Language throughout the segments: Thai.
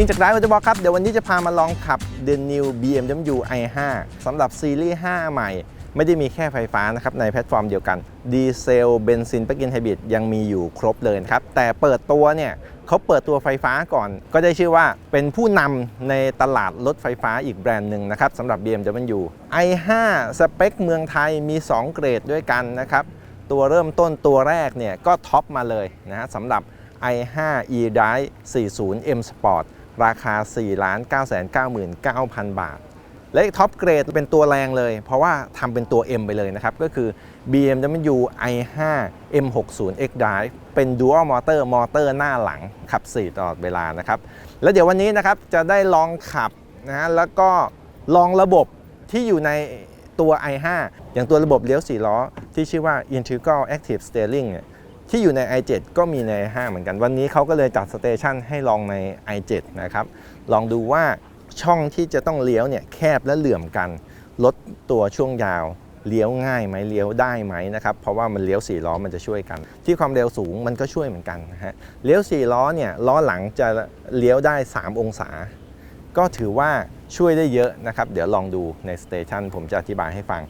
มินจากร้านออโตบอกครับ เดี๋ยววันนี้จะพามาลองขับ The New BMW i5 สำหรับซีรีส์ 5 ใหม่ ไม่ได้มีแค่ไฟฟ้านะครับ ในแพลตฟอร์มเดียวกัน ดีเซลเบนซินปลั๊กอินไฮบริดยังมีอยู่ครบเลยครับ แต่เปิดตัวเนี่ยเขาเปิดตัวไฟฟ้าก่อน ก็ได้ชื่อว่าเป็นผู้นำในตลาดรถไฟฟ้าอีกแบรนด์หนึ่งนะครับสำหรับ BMW i5 สเปคเมืองไทยมี 2 เกรดด้วยกันนะครับตัวเริ่มต้นตัวแรกเนี่ยก็ท็อปมาเลยนะฮะสำหรับ i5 e-drive 40 M Sport ราคา 4 9 9 9 0 0 0 บาท และท็อปเกรดเป็นตัวแรงเลย เพราะว่าทำเป็นตัว M ไปเลยนะครับ ก็คือ BMW i5 M60 X Drive เป็น Dual Motor มอเตอร์หน้าหลัง ขับ 4 ตลอดเวลานะครับ แล้วเดี๋ยววันนี้นะครับจะได้ลองขับนะฮะแล้วก็ลองระบบที่อยู่ในตัว i5 อย่างตัวระบบเลี้ยว 4 ล้อ ที่ชื่อว่า Integral Active Steering เนี่ย ที่อยู่ใน i7 ก็มีใน i5 เหมือนกัน วันนี้เขาก็เลยจัดสเตชันให้ลองใน i7 นะครับ ลองดูว่าช่องที่จะต้องเลี้ยวเนี่ยแคบและเหลื่อมกัน ลดตัวช่วงยาวเลี้ยวง่ายไหมเลี้ยวได้ไหมนะครับ เพราะว่ามันเลี้ยว4ล้อมันจะช่วยกัน ที่ความเร็วสูงมันก็ช่วยเหมือนกันนะฮะเลี้ยว4ล้อเนี่ยล้อหลังจะเลี้ยวได้ 3 องศา ก็ถือว่าช่วยได้เยอะนะครับ เดี๋ยวลองดูในสเตชันผมจะอธิบายให้ฟัง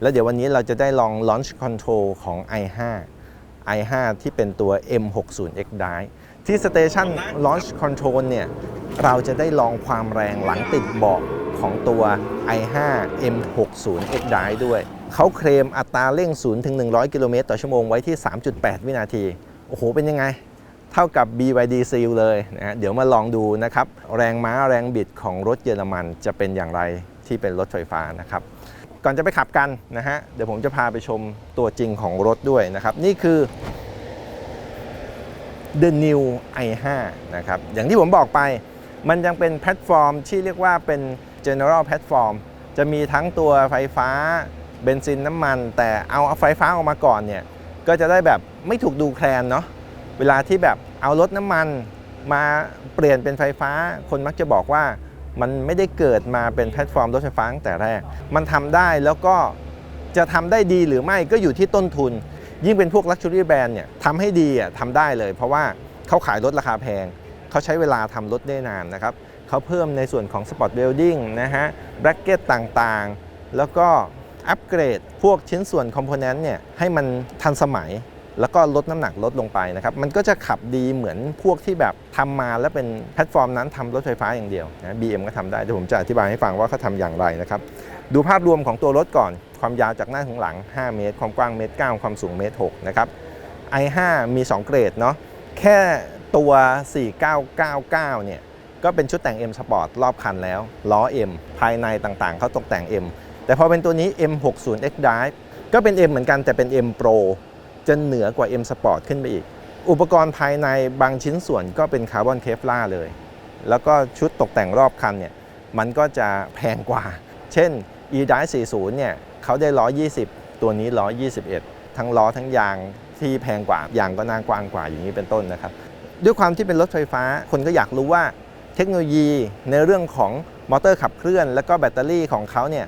แล้วเดี๋ยววันนี้เราจะได้ลอง Launch Control ของ i5 i5 ที่เป็นตัว M60X Drive ที่ Station Launch Control เนี่ยเราจะได้ลองความแรงหลังติดเบาะของตัว i5 M60X Drive ด้วย เขาเคลมอัตราเร่ง0ถึง100 กิโลเมตรต่อชั่วโมงไว้ที่ 3.8 วินาที โอ้โห เป็นยังไง เท่ากับ BYD Seal เลยนะฮะเดี๋ยวมาลองดูนะครับ แรงม้าแรงบิดของรถเยอรมันจะเป็นอย่างไรที่เป็นรถไฟฟ้านะครับ ก่อนจะไปขับกันนะฮะเดี๋ยวผมจะพาไปชมตัวจริงของรถด้วยนะครับ นี่คือ The New i5 นะครับ อย่างที่ผมบอกไป มันยังเป็นแพลตฟอร์มที่เรียกว่าเป็น general platform จะมีทั้งตัวไฟฟ้าเบนซินน้ำมัน แต่เอาไฟฟ้าออกมาก่อนเนี่ย ก็จะได้แบบไม่ถูกดูแคลนเนาะเวลาที่แบบเอารถน้ำมันมาเปลี่ยนเป็นไฟฟ้า คนมักจะบอกว่า มันไม่ได้เกิดมาเป็นแพลตฟอร์มรถไฟฟ้าตั้งแต่แรก มันทำได้แล้วก็จะทำได้ดีหรือไม่ก็อยู่ที่ต้นทุน ยิ่งเป็นพวก Luxury Brand เนี่ยทำให้ดีอะทำได้เลย เพราะว่าเขาขายรถราคาแพง เขาใช้เวลาทำรถได้นานนะครับเขาเพิ่มในส่วนของ Sport Welding นะฮะแบรกเก็ตต่างๆ แล้วก็อัปเกรดพวกชิ้นส่วนคอมโพเนนต์เนี่ยให้มันทันสมัย แล้วก็ลดน้ำหนักลดลงไปนะครับ มันก็จะขับดีเหมือนพวกที่แบบทำมาแล้วเป็นแพลตฟอร์มนั้นทำรถไฟฟ้าอย่างเดียวนะ BM ก็ทำได้เดี๋ยวผมจะอธิบายให้ฟังว่าเขาทำอย่างไรนะครับ ดูภาพรวมของตัวรถก่อน ความยาวจากหน้าถึงหลัง 5 เมตร ความกว้างเมตร 9 ความสูงเมตร 6 นะครับ i5 มี 2 เกรดเนาะ แค่ตัว 4999 เนี่ย ก็เป็นชุดแต่ง M Sport รอบคันแล้ว ล้อ M ภายในต่างๆ เขาตกแต่ง M แต่พอเป็นตัวนี้ M60X Drive ก็เป็น M เหมือนกันแต่เป็น M Pro จะเหนือกว่า M Sport ขึ้นไปอีก อุปกรณ์ภายในบางชิ้นส่วนก็เป็นคาร์บอนเคฟล่าเลย แล้วก็ชุดตกแต่งรอบคันเนี่ยมันก็จะแพงกว่า เช่น e-drive 40 เนี่ยเขาได้ล้อ20 ตัวนี้ล้อ21 ทั้งล้อทั้งยางที่แพงกว่ายางก็น่ากว้างกว่าอย่างนี้เป็นต้นนะครับ ด้วยความที่เป็นรถไฟฟ้า คนก็อยากรู้ว่าเทคโนโลยีในเรื่องของมอเตอร์ขับเคลื่อน แล้วก็แบตเตอรี่ของเขาเนี่ย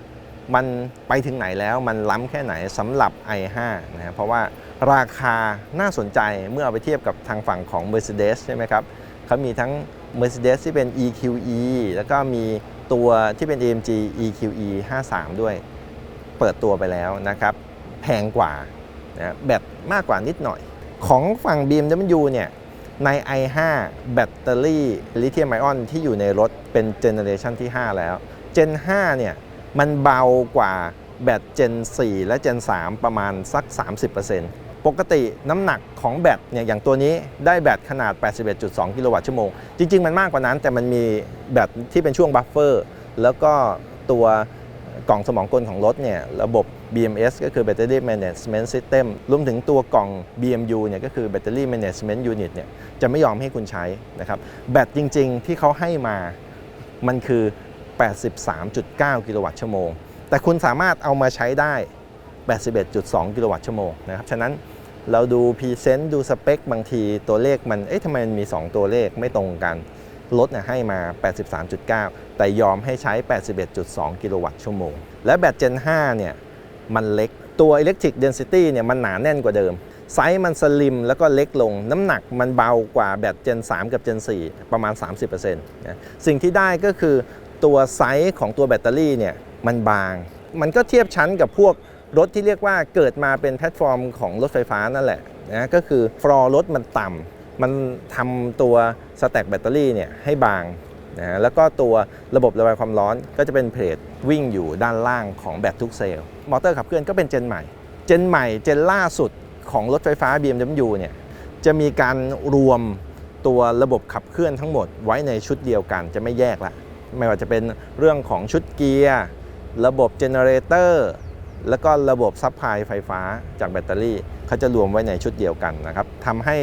มันไปถึงไหนแล้วมันล้ำแค่ไหนสำหรับ i5 นะครับเพราะว่า ราคาน่าสนใจเมื่อเอาไปเทียบกับทางฝั่งของ Mercedes ใช่ไหมครับเขามีทั้ง Mercedes ที่เป็น EQE แล้วก็มีตัวที่เป็น AMG EQE 53 ด้วย เปิดตัวไปแล้วนะครับ แพงกว่านะแบตมากกว่านิดหน่อย ของฝั่ง BMW เนี่ยใน i5 แบตเตอรี่ลิเธียมไอออนที่อยู่ในรถเป็นเจเนอเรชันที่ 5 แล้ว Gen 5 เนี่ย มันเบากว่าแบต Gen 4 และ Gen 3 ประมาณสัก 30% ปกติน้ำหนักของแบตเนี่ยอย่างตัวนี้ได้แบตขนาด 81.2 กิโลวัตต์ชั่วโมง จริง ๆ มันมากกว่านั้น แต่มันมีแบตที่เป็นช่วงบัฟเฟอร์แล้วก็ตัวกล่องสมองกลของรถเนี่ยระบบ BMS ก็คือ Battery Management System รวมถึงตัวกล่อง BMU เนี่ยก็คือ Battery Management Unit เนี่ยจะไม่ยอมให้คุณใช้นะครับแบตจริง ๆ ที่เขาให้มามันคือ 83.9 กิโลวัตต์ชั่วโมง แต่คุณสามารถเอามาใช้ได้ 81.2 กิโลวัตต์ชั่วโมงนะครับ ฉะนั้น เราดูพรีเซนต์ดูสเปคบางทีตัวเลขมัน เอ๊ะทำไมมันมี 2 ตัวเลขไม่ตรงกันรถเนี่ยให้มา 83.9 แต่ยอมให้ใช้ 81.2 กิโลวัตต์ชั่วโมง และแบต Gen 5เนี่ย มันเล็ก ตัว Electric Density เนี่ย มันหนาแน่นกว่าเดิม ไซส์มันสลิมแล้วก็เล็กลง น้ำหนักมันเบากว่าแบต Gen 3กับ Gen 4ประมาณ 30%นะสิ่งที่ได้ก็คือตัวไซส์ของตัวแบตเตอรี่เนี่ย มันบาง มันก็เทียบชั้นกับพวก รถที่เรียกว่าเกิดมาเป็นแพลตฟอร์มของรถไฟฟ้านั่นแหละนะก็คือฟลอร์รถมันต่ำมันทำตัวสแต็กแบตเตอรี่เนี่ยให้บางนะฮะแล้วก็ตัวระบบระบายความร้อนก็จะเป็นเพลทวิ่งอยู่ด้านล่างของแบตทุกเซลล์มอเตอร์ขับเคลื่อนก็เป็นเจนใหม่ เจนใหม่เจนล่าสุดของรถไฟฟ้า BMW เนี่ยจะมีการรวมตัวระบบขับเคลื่อนทั้งหมดไว้ในชุดเดียวกันจะไม่แยกละไม่ว่าจะเป็นเรื่องของชุดเกียร์ ระบบเจเนเรเตอร์ แล้วก็ระบบซัพพลายไฟฟ้าจากแบตเตอรี่เขาจะรวมไว้ในชุดเดียวกันนะครับทำให้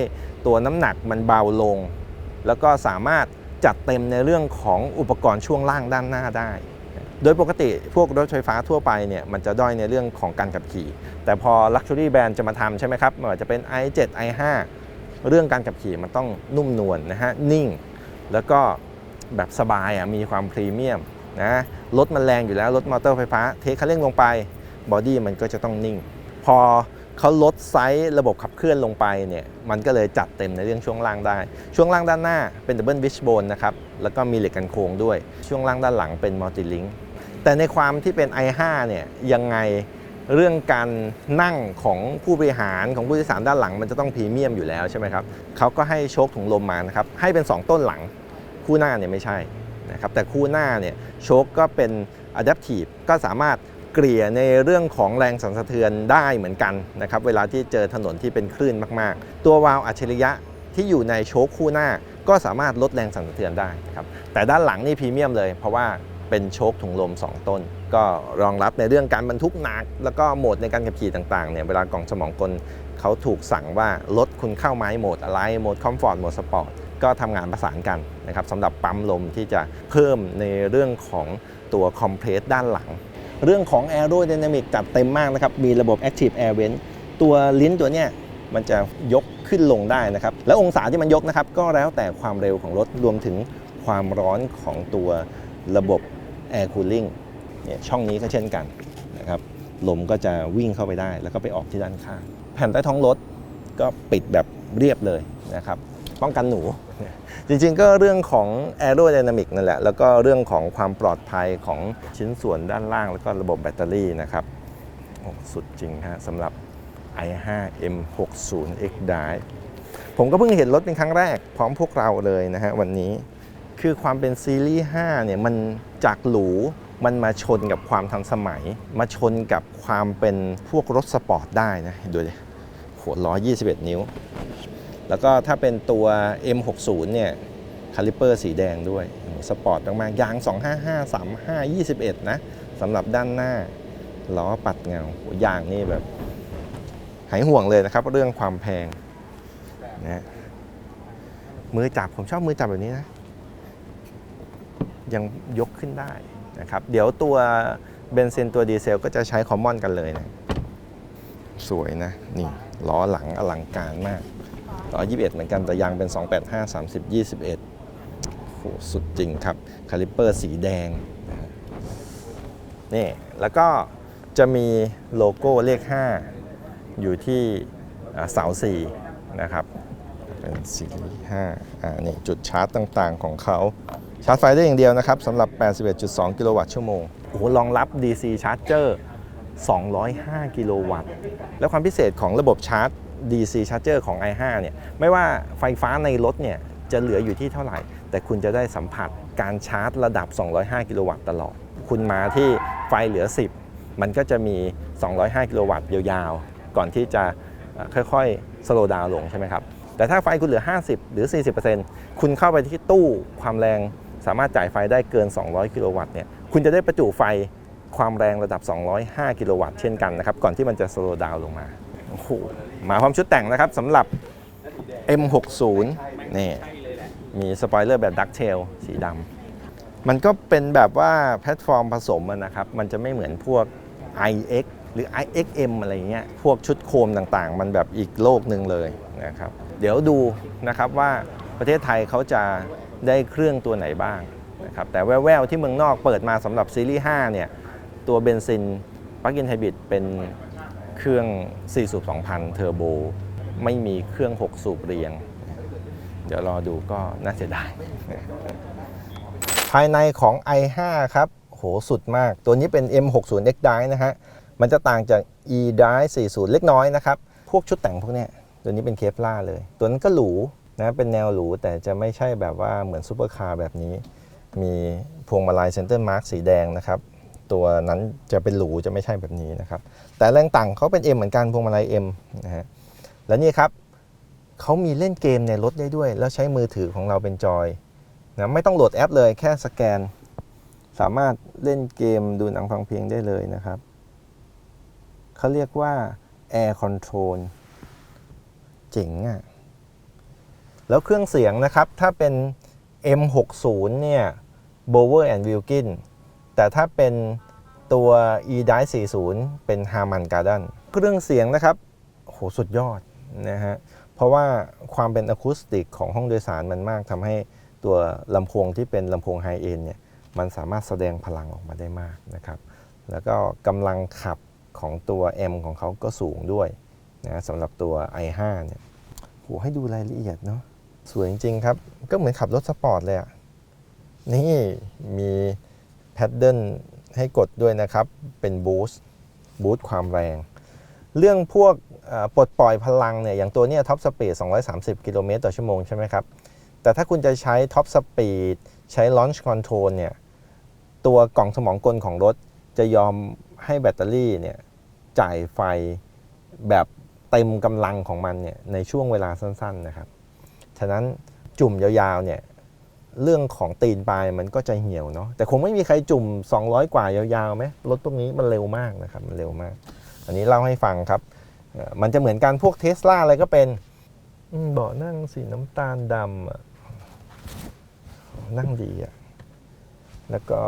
ตัวน้ำหนักมันเบาลง แล้วก็สามารถจัดเต็มในเรื่องของอุปกรณ์ช่วงล่างด้านหน้าได้ โดยปกติพวกรถไฟฟ้าทั่วไปเนี่ยมันจะด้อยในเรื่องของการขับขี่ แต่พอ Luxury Brand จะมาทำใช่ไหมครับไม่ว่าจะเป็น i7 i5 เรื่องการขับขี่มันต้องนุ่มนวลนะฮะนิ่ง แล้วก็แบบสบายอะมีความพรีเมียมนะรถมันแรงอยู่แล้วรถมอเตอร์ไฟฟ้าเทคคันเร่งลงไป บอดี้มันก็จะต้องนิ่ง พอเขาลดไซส์ระบบขับเคลื่อนลงไปเนี่ยมันก็เลยจัดเต็มในเรื่องช่วงล่างได้ ช่วงล่างด้านหน้าเป็นดับเบิลวิชโบนนะครับแล้วก็มีเหล็กกันโค้งด้วย ช่วงล่างด้านหลังเป็นมัลติลิงแต่ในความที่เป็น i5 เนี่ยยังไงเรื่องการนั่งของผู้บริหารของผู้โดยสารด้านหลังมันจะต้องพรีเมียมอยู่แล้วใช่ไหมครับเขาก็ให้โชคถุงลมมานะครับให้เป็น 2 ต้นหลังคู่หน้าเนี่ยไม่ใช่นะครับแต่คู่หน้าเนี่ยโชคก็เป็น Adaptive ก็สามารถ เกลี่ยในเรื่องของแรงสั่นสะเทือนได้เหมือนกันนะครับเวลาที่เจอถนนที่เป็นคลื่นมากๆ ตัววาล์วอัจฉริยะที่อยู่ในโชคคู่หน้า ก็สามารถลดแรงสั่นสะเทือนได้ครับแต่ด้านหลังนี่พรีเมียมเลย เพราะว่าเป็นโชคถุงลม 2 ต้น ก็รองรับในเรื่องการบรรทุกหนัก แล้วก็โหมดในการขับขี่ต่างๆเนี่ยเวลากล่องสมองกลเขาถูกสั่งว่ารถคุณเข้าไม้โหมดอะไรโหมดคอมฟอร์ตโหมดสปอร์ตก็ทำงานประสานกันนะครับสำหรับปั๊มลมที่จะเพิ่มในเรื่องของตัวคอมเพรสด้านหลัง เรื่องของ a e r o d y n a m i c จัดเต็มมากนะครับ มีระบบ Active Air Vent ตัวลิ้นตัวเนี้ยมันจะยกขึ้นลงได้นะครับ แล้วองศาที่มันยกนะครับ ก็แล้วแต่ความเร็วของรถรวมถึงความร้อนของตัวระบบ Air Cooling เนี่ยช่องนี้ก็เช่นกันนะครับลมก็จะวิ่งเข้าไปได้ แล้วก็ไปออกที่ด้านข้าง แผ่นใต้ท้องรถก็ปิดแบบเรียบเลยนะครับ ป้องกันหนู จริงๆก็เรื่องของ aerodynamic นั่นแหละ แล้วก็เรื่องของความปลอดภัยของชิ้นส่วนด้านล่าง แล้วก็ระบบแบตเตอรี่นะครับโอ้สุดจริงฮะสำหรับ i5 M60X Drive ผมก็เพิ่งเห็นรถเป็นครั้งแรกพร้อมพวกเราเลยนะฮะวันนี้คือความเป็นซีรีส์5เนี่ยมันจากหรูมันมาชนกับความทันสมัย มาชนกับความเป็นพวกรถสปอร์ตได้นะดูดิโหล้อ 21 นิ้ว แล้วก็ถ้าเป็นตัว M60 เนี่ยคาลิเปอร์สีแดงด้วยสปอร์ตมากๆยาง 255 35 21 นะสำหรับด้านหน้าล้อปัดเงาโยางนี่แบบ หายห่วงเลยนะครับ เรื่องความแพงนะมือจับ ผมชอบมือจับแบบนี้นะ ยังยกขึ้นได้นะครับ เดี๋ยวตัวเบนซินตัวดีเซลก็จะใช้คอมมอนกันเลยนะ สวยนะ นี่ล้อหลังอลังการมาก ล้อ21 เหมือนกันแต่ยางเป็น 285 30 21โหสุดจริงครับ คาลิปเปอร์สีแดงนี่แล้วก็จะมีโลโก้เลข 5 อยู่ที่อ่าเสา4นะครับเป็นสี5อ่านี่จุดชาร์จต่างๆของเขาชาร์จไฟได้อย่างเดียวนะครับสำหรับ 81.2 กิโลวัตต์ชั่วโมงโอ้โหรองรับ DC Charger 205 กิโลวัตต์ และความพิเศษของระบบชาร์จ DC Charger ของ i5 เนี่ยไม่ว่าไฟฟ้าในรถเนี่ยจะเหลืออยู่ที่เท่าไหร่ แต่คุณจะได้สัมผัสการชาร์จระดับ 205 กิโลวัตต์ตลอด คุณมาที่ไฟเหลือ 10 มันก็จะมี 205 กิโลวัตต์ยาวๆ ก่อนที่จะค่อยๆสโลดาวน์ลงใช่ไหมครับ แต่ถ้าไฟคุณเหลือ 50 หรือ 40%คุณเข้าไปที่ตู้ความแรงสามารถจ่ายไฟได้เกิน 200 กิโลวัตต์เนี่ยคุณจะได้ประจุไฟความแรงระดับ 205 กิโลวัตต์เช่นกันนะครับ ก่อนที่มันจะสโลดาวน์ลงมา โอ้โหมาพร้อมชุดแต่งนะครับสำหรับ M60 นี่มีสปอยเลอร์แบบดักเทลสีดำมันก็เป็นแบบว่าแพลตฟอร์มผสมนะครับ มันจะไม่เหมือนพวก iX หรือ iXM อะไรเงี้ย พวกชุดโคมต่างๆ มันแบบอีกโลกหนึ่งเลยนะครับ เดี๋ยวดูนะครับว่าประเทศไทยเขาจะได้เครื่องตัวไหนบ้างนะครับ แต่แววๆ ที่เมืองนอกเปิดมาสำหรับซีรีส์ 5 เนี่ย ตัวเบนซินปลั๊กอินไฮบริดเป็น เครื่อง 4 สูบ 2,000 เทอร์โบ ไม่มีเครื่อง 6 สูบเรียง เดี๋ยวรอดูก็น่าเสียดาย ภายในของ i5 ครับ โหสุดมาก ตัวนี้เป็น M60X Drive นะฮะ มันจะต่างจาก e Drive 40 เล็กน้อยนะครับ พวกชุดแต่งพวกเนี้ย ตัวนี้เป็นเคฟล่าเลย ตัวนั้นก็หรูนะ เป็นแนวหรูแต่จะไม่ใช่แบบว่าเหมือนซูเปอร์คาร์แบบนี้ มีพวงมาลัยเซนเตอร์มาร์กสีแดงนะครับ ตัวนั้นจะเป็นหรูจะไม่ใช่แบบนี้นะครับ แต่แรงต่างเขาเป็น M เหมือนกันพวงมาลัย M นะฮะแล้วนี่ครับเขามีเล่นเกมในรถได้ด้วย แล้วใช้มือถือของเราเป็นจอยนะไม่ต้องโหลดแอปเลยแค่สแกน สามารถเล่นเกมดูหนังฟังเพลงได้เลยนะครับเขาเรียกว่า Air Control เจ๋งอะ่ะแล้วเครื่องเสียงนะครับ ถ้าเป็น M60 เนี่ย Bower and Wilkin แต่ถ้าเป็นตัว e d i 40 เป็น Harman Kardon เครื่องเสียงนะครับโหสุดยอดนะฮะ เพราะว่าความเป็นอะคูสติกของห้องโดยสารมันมากทำให้ตัวลำโพงที่เป็นลำโพงไฮเอ็นเนี่ยมันสามารถแสดงพลังออกมาได้มากนะครับ แล้วก็กำลังขับของตัว M ของเขาก็สูงด้วยนะสำหรับตัว i5 เนี่ยโหให้ดูรายละเอียดเนาะสวยจริงๆครับ ก็เหมือนขับรถสปอร์ตเลยอะนี่มี แพดเดิลให้กดด้วยนะครับ เป็นบูสต์บูสต์ความแรง เรื่องพวกปลดปล่อยพลังเนี่ย อย่างตัวเนี้ท็อปสปีด230 กิโลเมตรต่อชั่วโมงใช่ไหมครับ แต่ถ้าคุณจะใช้ท็อปสปีดใช้ Launch Control เนี่ย ตัวกล่องสมองกลของรถจะยอมให้แบตเตอรี่เนี่ย จ่ายไฟแบบเต็มกำลังของมันเนี่ย ในช่วงเวลาสั้น ๆนะครับ ฉะนั้นจุ่มยาวๆเนี่ย เรื่องของตีนปลายมันก็จะเหี่ยวเนาะแต่คงไม่มีใครจุ่ม 200 กว่ายาวๆไหมรถพวกนี้มันเร็วมากนะครับมันเร็วมาก อันนี้เล่าให้ฟังครับ มันจะเหมือนกันพวกเทสลาอะไรก็เป็นเบาะนั่งสีน้ำตาลดำนั่งดีอะแล้วก็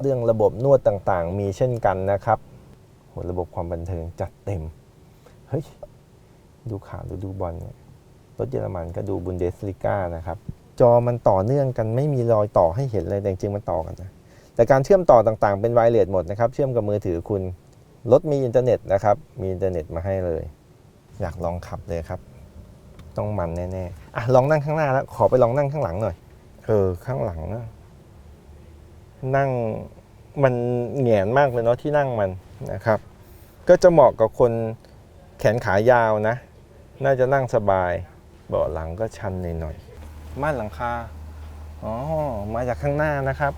เรื่องระบบนวดต่างๆ มีเช่นกันนะครับโหระบบความบันเทิงจัดเต็ม เฮ้ย ดูข่าวหรือดูบอลเนี่ยรถเยอรมันก็ดูบุนเดสลิก้านะครับ จอมันต่อเนื่องกันไม่มีรอยต่อให้เห็นเลยแต่จริงๆมันต่อกันนะแต่การเชื่อมต่อต่างๆเป็นไวเลสหมดนะครับ เชื่อมกับมือถือคุณรถมีอินเทอร์เน็ตนะครับ มีอินเทอร์เน็ตมาให้เลย อยากลองขับเลยครับ ต้องมันแน่ๆอะลองนั่งข้างหน้าแล้วขอไปลองนั่งข้างหลังหน่อยเออข้างหลังนะนั่งมันเหงียนมากเลยเนาะที่นั่งมันนะครับ ก็จะเหมาะกับคนแขนขายาวนะ น่าจะนั่งสบาย เบาะหลังก็ชันหน่อยๆ ม่านหลังคา อ๋อ มาจากข้างหน้านะครับ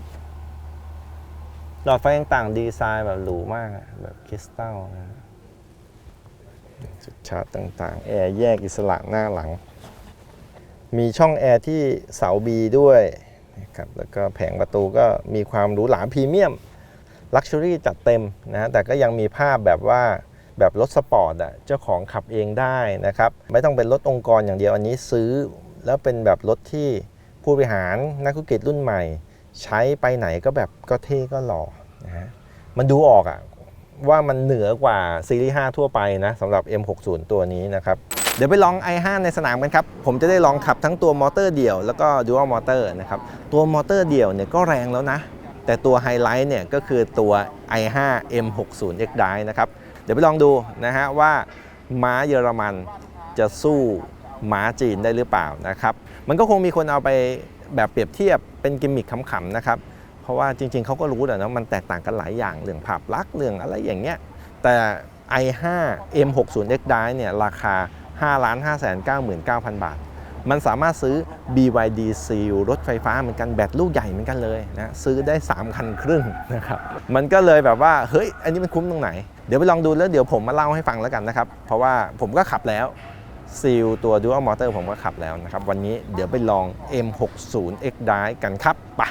หลอดไฟต่างๆดีไซน์แบบหรูมากแบบคริสตัลนะจุดชาร์จต่างๆ แอร์แยกอิสระหน้าหลัง มีช่องแอร์ที่เสาบีด้วยนะครับแล้วก็แผงประตูก็มีความหรูหราพรีเมียมลักชัวรี่จัดเต็มนะฮะแต่ก็ยังมีภาพแบบว่าแบบรถสปอร์ตอะเจ้าของขับเองได้นะครับ ไม่ต้องเป็นรถองค์กรอย่างเดียวอันนี้ซื้อ แล้วเป็นแบบรถที่ผู้บริหารนักธุรกิจรุ่นใหม่ ใช้ไปไหนก็แบบก็เท่ก็หล่อนะฮะมันดูออกอะว่ามันเหนือกว่าซีรีส์ 5 ทั่วไปนะสำหรับ M60 ตัวนี้นะครับ เดี๋ยวไปลอง i5 ในสนามกันครับ ผมจะได้ลองขับทั้งตัวมอเตอร์เดี่ยวแล้วก็ Dual มอเตอร์นะครับ ตัวมอเตอร์เดี่ยวเนี่ยก็แรงแล้วนะ แต่ตัวไฮไลท์เนี่ยก็คือตัว i5 M60X Drive นะครับ เดี๋ยวไปลองดูนะฮะว่าม้าเยอรมันจะสู้ ม้าจีนได้หรือเปล่านะครับ มันก็คงมีคนเอาไปแบบเปรียบเทียบเป็นกิมมิคขำๆนะครับ เพราะว่าจริงๆเขาก็รู้แหละนะมันแตกต่างกันหลายอย่างเรื่องภาพลักษณ์เรื่องอะไรอย่างเงี้ยแต่ i5 M60X Drive เนี่ยราคา 5 5 9 9 0 0 0 บาท มันสามารถซื้อ BYD Seal รถไฟฟ้าเหมือนกันแบตลูกใหญ่เหมือนกันเลยนะซื้อได้ 3 คันครึ่งนะครับมันก็เลยแบบว่า เฮ้ย อันนี้มันคุ้มตรงไหน เดี๋ยวไปลองดูแล้วเดี๋ยวผมมาเล่าให้ฟังแล้วกันนะครับ เพราะว่าผมก็ขับแล้ว ซีลตัว Dual Motor ผมก็ขับแล้วนะครับ วันนี้เดี๋ยวไปลอง M60X Drive กันครับ ไป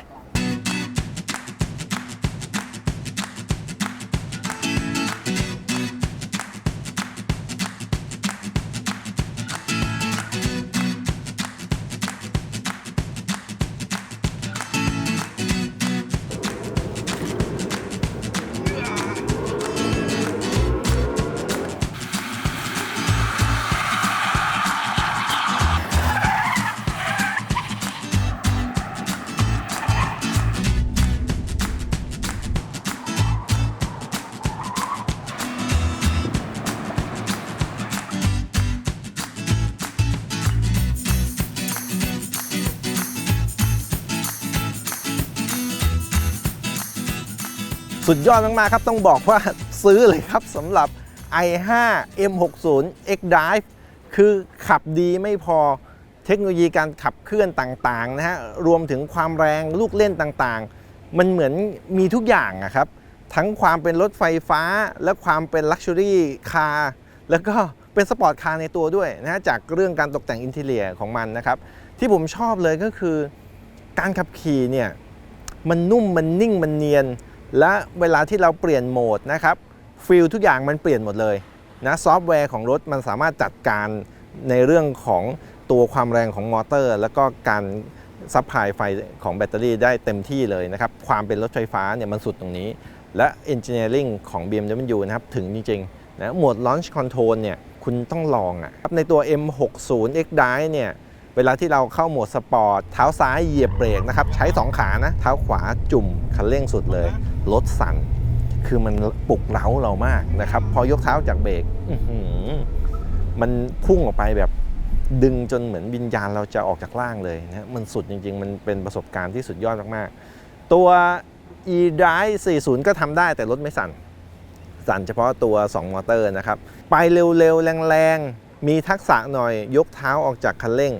สุดยอดมากๆครับ ต้องบอกว่าซื้อเลยครับสำหรับ i5 M60 X Drive คือขับดีไม่พอเทคโนโลยีการขับเคลื่อนต่างๆนะฮะรวมถึงความแรงลูกเล่นต่างๆ มันเหมือนมีทุกอย่างอะครับ ทั้งความเป็นรถไฟฟ้า และความเป็นลักชัวรี่คาร์แล้วก็เป็นสปอร์ตคาร์ในตัวด้วยนะฮะจากเรื่องการตกแต่งอินเทเลียของมันนะครับ ที่ผมชอบเลยก็คือ การขับขี่เนี่ยมันนุ่มมันนิ่งมันเนียน และเวลาที่เราเปลี่ยนโหมดนะครับฟิลทุกอย่างมันเปลี่ยนหมดเลยนะซอฟต์แวร์ของรถมันสามารถจัดการในเรื่องของตัวความแรงของมอเตอร์ แล้วก็การซัพพลายไฟของแบตเตอรี่ได้เต็มที่เลยนะครับ ความเป็นรถไฟฟ้าเนี่ยมันสุดตรงนี้ และ Engineering ของ BMW นะครับถึงจริงๆนะโหมด Launch Control เนี่ยคุณต้องลองอะ่ะในตัว M60 X Drive เนี่ย เวลาที่เราเข้าโหมดสปอร์ตเท้าซ้ายเหยียบเบรกนะครับใช้ 2 ขานะ เท้าขวาจุ่มคันเร่งสุดเลยรถสั่นคือมันปลุกเร้าเรามากนะครับ พอยกเท้าจากเบรกมันพุ่งออกไปแบบดึงจนเหมือนวิญญาณเราจะออกจากร่างเลยนะมันสุดจริง ๆ มันเป็นประสบการณ์ที่สุดยอดมากๆ ตัว e-drive 40 ก็ทำได้แต่รถไม่สั่น สั่นเฉพาะตัว 2 มอเตอร์นะครับ ไปเร็วๆ แรงๆ มีทักษะหน่อยยกเท้าออกจากคันเร่ง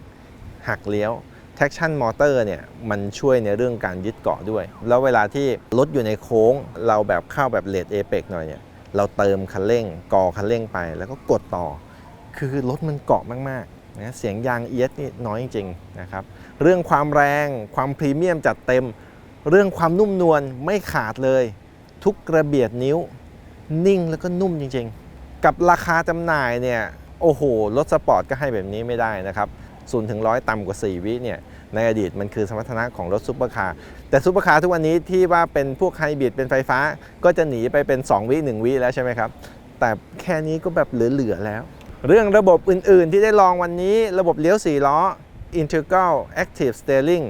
หักเลี้ยว traction motor เนี่ยมันช่วยในเรื่องการยึดเกาะด้วย แล้วเวลาที่รถอยู่ในโค้ง เราแบบเข้าแบบเลดเอเปกหน่อยเนี่ยเราเติมคันเร่งก่อคันเร่งไปแล้วก็กดต่อ คือรถมันเกาะมากๆนะเสียงยางเอียดนี่น้อยจริงๆนะครับเรื่องความแรงความพรีเมียมจัดเต็ม เรื่องความนุ่มนวลไม่ขาดเลย ทุกกระเบียดนิ้ว นิ่งแล้วก็นุ่มจริงๆ กับราคาจำหน่ายเนี่ยโอ้โหรถสปอร์ตก็ให้แบบนี้ไม่ได้นะครับ ศูนย์ถึงร้อยต่ำกว่า 4 วิเนี่ยในอดีตมันคือสมรรถนะของรถซุปเปอร์คาร์แต่ซุปเปอร์คาร์ทุกวันนี้ที่ว่าเป็นพวกไฮบริดเป็นไฟฟ้าก็จะหนีไปเป็น 2 วิ 1 วิแล้วใช่ไหมครับ แต่แค่นี้ก็แบบเหลือ ๆ แล้ว เรื่องระบบอื่น ๆ ที่ได้ลองวันนี้ระบบเลี้ยว 4 ล้อ Integral Active Steering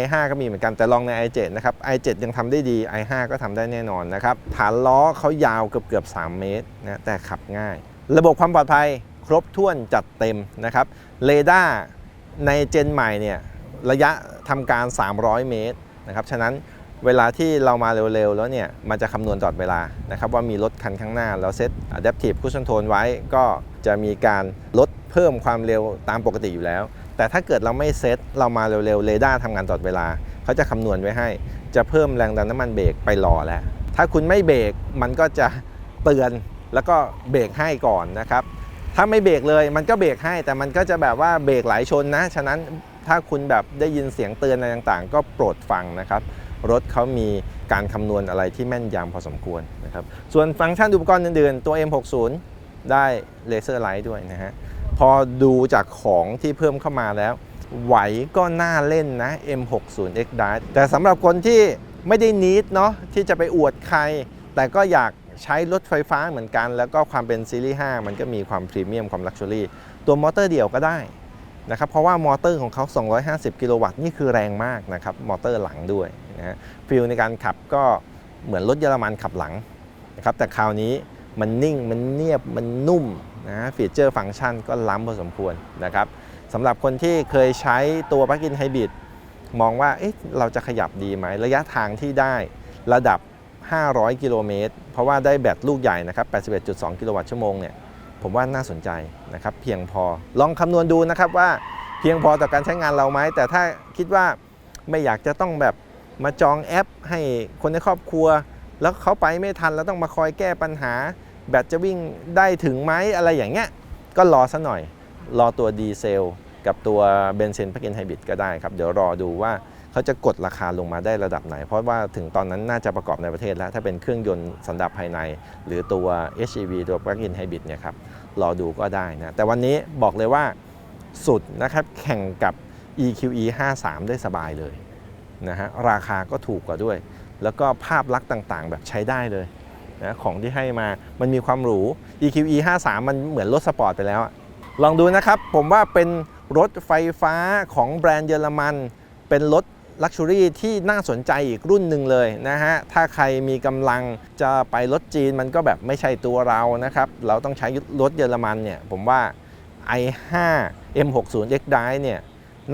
i5 ก็มีเหมือนกันแต่ลองใน i7 นะครับ i7 ยังทำได้ดี i5 ก็ทำได้แน่นอนนะครับ ฐานล้อเขายาวเกือบเกือบ 3 เมตรนะแต่ขับง่าย ระบบความปลอดภัยครบถ้วนจัดเต็มนะครับเรดาร์ ในเจนใหม่เนี่ยระยะทำการ 300 เมตรนะครับ ฉะนั้นเวลาที่เรามาเร็วๆ แล้วเนี่ยมันจะคำนวณตลอดเวลานะครับว่ามีรถคันข้างหน้าเราเซต Adaptive Cruise Control ไว้ก็จะมีการลดเพิ่มความเร็วตามปกติอยู่แล้ว แต่ถ้าเกิดเราไม่เซตเรามาเร็วๆเรดาร์ทำงานตลอดเวลา เขาจะคำนวณไว้ให้ จะเพิ่มแรงดันน้ำมันเบรกไปรอแล้ว ถ้าคุณไม่เบรกมันก็จะเตือนแล้วก็เบรกให้ก่อนนะครับ ถ้าไม่เบรกเลยมันก็เบรกให้ แต่มันก็จะแบบว่าเบรกหลายชนนะ ฉะนั้นถ้าคุณแบบได้ยินเสียงเตือนอะไรต่างๆ ก็โปรดฟังนะครับ รถเขามีการคำนวณอะไรที่แม่นยำพอสมควรนะครับ ส่วนฟังก์ชันอุปกรณ์อื่นๆ ตัว M60 ได้เลเซอร์ไลท์ด้วยนะฮะ พอดูจากของที่เพิ่มเข้ามาแล้ว ไหวก็น่าเล่นนะ M60X Drive แต่สำหรับคนที่ไม่ได้นิดเนาะที่จะไปอวดใคร แต่ก็อยาก ใช้รถไฟฟ้าเหมือนกัน แล้วก็ความเป็นซีรีส์ 5 มันก็มีความพรีเมียมความลักชัวรี่ตัวมอเตอร์เดี่ยวก็ได้นะครับเพราะว่ามอเตอร์ของเขา 250 กิโลวัตต์นี่คือแรงมากนะครับมอเตอร์หลังด้วยนะฮะฟิลในการขับก็เหมือนรถเยอรมันขับหลังนะครับแต่คราวนี้มันนิ่งมันเนียบมันนุ่มนะฟีเจอร์ฟังก์ชันก็ล้ำพอสมควรนะครับสำหรับคนที่เคยใช้ตัวปลั๊กอินไฮบริดมองว่าเอ๊ะเราจะขยับดีไหมระยะทางที่ได้ระดับ 500 กิโลเมตร เพราะว่าได้แบตลูกใหญ่นะครับ 81.2 กิโลวัตต์ชั่วโมงเนี่ย ผมว่าน่าสนใจนะครับ เพียงพอ ลองคำนวณดูนะครับว่าเพียงพอต่อการใช้งานเราไหม แต่ถ้าคิดว่าไม่อยากจะต้องแบบมาจองแอป ให้คนในครอบครัว แล้วเขาไปไม่ทันแล้วต้องมาคอยแก้ปัญหา แบตจะวิ่งได้ถึงไหมอะไรอย่างเงี้ย ก็รอซะหน่อย รอตัวดีเซลกับตัวเบนซินพ l กินไฮบริดก็ได้ครับ เดี๋ยวรอดูว่า เขาจะกดราคาลงมาได้ระดับไหน เพราะว่าถึงตอนนั้นน่าจะประกอบในประเทศแล้ว ถ้าเป็นเครื่องยนต์สันดาปภายใน หรือตัว HEV ตัว Plug-in Hybrid เนี่ยครับรอดูก็ได้นะแต่วันนี้บอกเลยว่าสุดนะครับแข่งกับ EQE 53 ได้สบายเลยนะฮะราคาก็ถูกกว่าด้วย แล้วก็ภาพลักษณ์ต่างๆ แบบใช้ได้เลยนะของที่ให้มามันมีความหรู EQE 53 มันเหมือนรถสปอร์ตไปแล้วอะลองดูนะครับ ผมว่าเป็นรถไฟฟ้าของแบรนด์เยอรมัน เป็นรถ ลักชัวรี่ที่น่าสนใจอีกรุ่นหนึ่งเลยนะฮะ ถ้าใครมีกำลังจะไปรถจีนมันก็แบบไม่ใช่ตัวเรานะครับ เราต้องใช้รถเยอรมันเนี่ย ผมว่า i5 M60 X Drive เนี่ย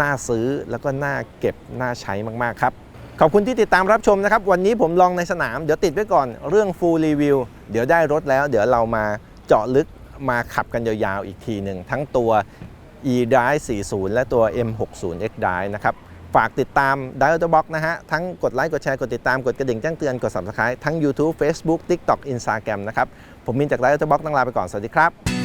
น่าซื้อแล้วก็น่าเก็บ น่าใช้มาก ๆ ครับ ขอบคุณที่ติดตามรับชมนะครับ วันนี้ผมลองในสนาม เดี๋ยวติดไว้ก่อนเรื่อง full review เดี๋ยวได้รถแล้ว เดี๋ยวเรามาเจาะลึกมาขับกันยาวๆอีกทีหนึ่งทั้งตัว e-drive 40 และตัว m60x drive นะครับ ฝากติดตาม d i a l t o Box นะฮะ ทั้งกดไลค์กดแชร์กดติดตามกดกระดิ่งแจ้งเตือนกด subscribe ทั้ง YouTube Facebook TikTok Instagram นะครับ ผมมินจาก d i a l t o Box ต้องลาไปก่อน สวัสดีครับ